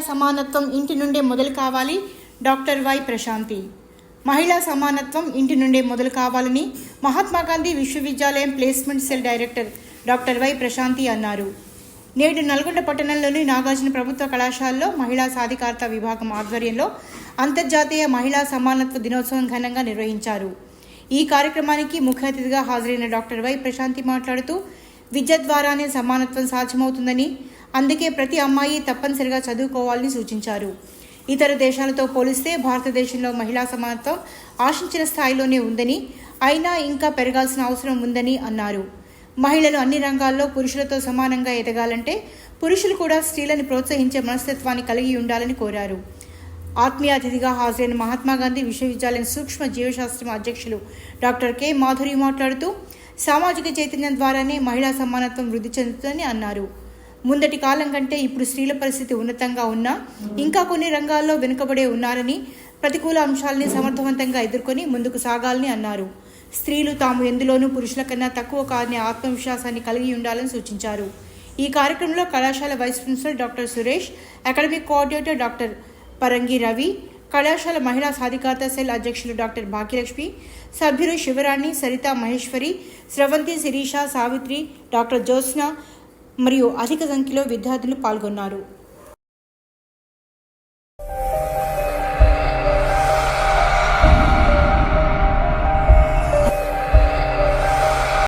సమానత్వం ఇంటి నుండే మొదలు కావాలి డాక్టర్ వై ప్రశాంతి. మహిళా సమానత్వం ఇంటి నుండే మొదలు కావాలని మహాత్మా గాంధీ విశ్వవిద్యాలయం placement cell director doctor Y Prashanthi అన్నారు. నేడు నల్గొండ పట్టణంలోని నాగార్జున ప్రభుత్వ కళాశాలలో మహిళా సాధికారత విభాగం ఆధ్వర్యంలో అంతర్జాతీయ మహిళా సమానత్వ దినోత్సవం ఘనంగా నిర్వహించారు. ఈ కార్యక్రమానికి ముఖ్య అతిథిగా హాజరైన డాక్టర్ వై ప్రశాంతి మాట్లాడుతూ విద్య ద్వారానే సమానత్వం సాధ్యమవుతుందని అందుకే ప్రతి అమ్మాయి తప్పనిసరిగా చదువుకోవాలని సూచించారు. ఇతర దేశాలతో పోలిస్తే భారతదేశంలో మహిళా సమానత్వం ఆశించిన స్థాయిలోనే ఉందని అయినా ఇంకా పెరగాల్సిన అవసరం ఉందని అన్నారు. మహిళలు అన్ని రంగాల్లో పురుషులతో సమానంగా ఎదగాలంటే పురుషులు కూడా స్త్రీలను ప్రోత్సహించే మనస్తత్వాన్ని కలిగి ఉండాలని కోరారు. ఆత్మీయ అతిథిగా హాజరైన మహాత్మాగాంధీ విశ్వవిద్యాలయం సూక్ష్మ జీవశాస్త్రం అధ్యక్షులు డాక్టర్ కె మాధురి మాట్లాడుతూ సామాజిక చైతన్యం ద్వారానే మహిళా సమానత్వం వృద్ధి చెందుతుందని అన్నారు. ముందటి కాలం కంటే ఇప్పుడు స్త్రీల పరిస్థితి ఉన్నతంగా ఉన్నా ఇంకా కొన్ని రంగాల్లో వెనుకబడే ఉన్నారని ప్రతికూల అంశాలని సమర్థవంతంగా ఎదుర్కొని ముందుకు సాగాలని అన్నారు. స్త్రీలు తాము ఎందులోనూ పురుషుల కన్నా తక్కువ కాదని ఆత్మవిశ్వాసాన్ని కలిగి ఉండాలని సూచించారు. ఈ కార్యక్రమంలో కళాశాల vice principal doctor Suresh academic coordinator doctor Parangi Ravi కళాశాల మహిళా సాధికారత సెల్ అధ్యక్షులు డాక్టర్ భాగ్యలక్ష్మి సభ్యులు శివరాణి సరిత మహేశ్వరి స్రవంతి శిరీష సావిత్రి డాక్టర్ జ్యోత్స్న మరియు అధిక సంఖ్యలో విద్యార్థులు పాల్గొన్నారు.